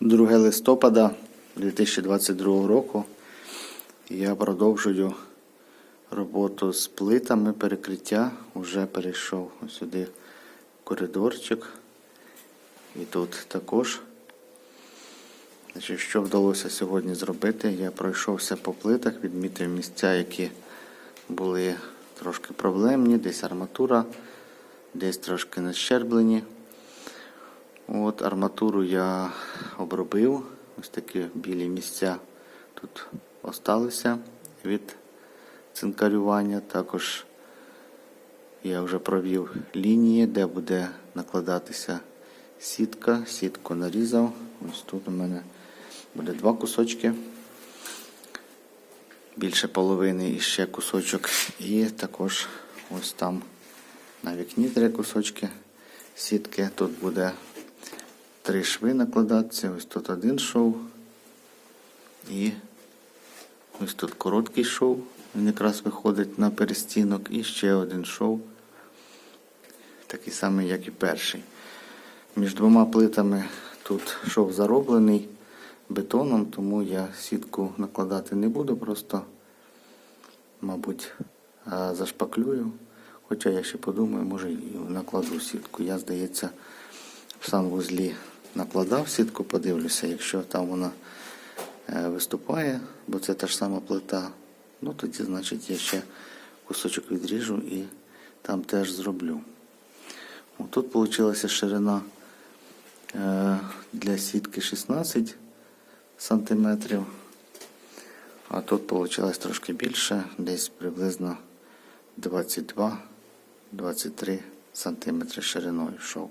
2 листопада 2022 року. Я продовжую роботу з плитами перекриття. Уже перейшов сюди коридорчик. І тут також. Значить, що вдалося сьогодні зробити? Я пройшовся по плитах, відмітив місця, які були трошки проблемні, десь арматура, десь трошки нащерблені. От арматуру я обробив. Ось такі білі місця тут осталися від цинкарювання. Також я вже провів лінії, де буде накладатися сітка. Сітку нарізав. Ось тут у мене буде два кусочки. Більше половини і ще кусочок. І також ось там на вікні три кусочки сітки. Тут буде три шви накладатися. Ось тут один шов. І ось тут короткий шов. Він якраз виходить на перестінок. І ще один шов. Такий самий, як і перший. Між двома плитами тут шов зароблений бетоном, тому я сітку накладати не буду, просто, мабуть, зашпаклюю. Хоча я ще подумаю, може і накладу сітку. Я, здається, в санвузлі накладав сітку, подивлюся, якщо там вона е, виступає, бо це та ж сама плита, ну тоді, значить, я ще кусочок відріжу і там теж зроблю. Тут вийшла ширина е, для сітки 16 сантиметрів, а тут вийшло трошки більше, десь приблизно 22-23 сантиметри шириною шов.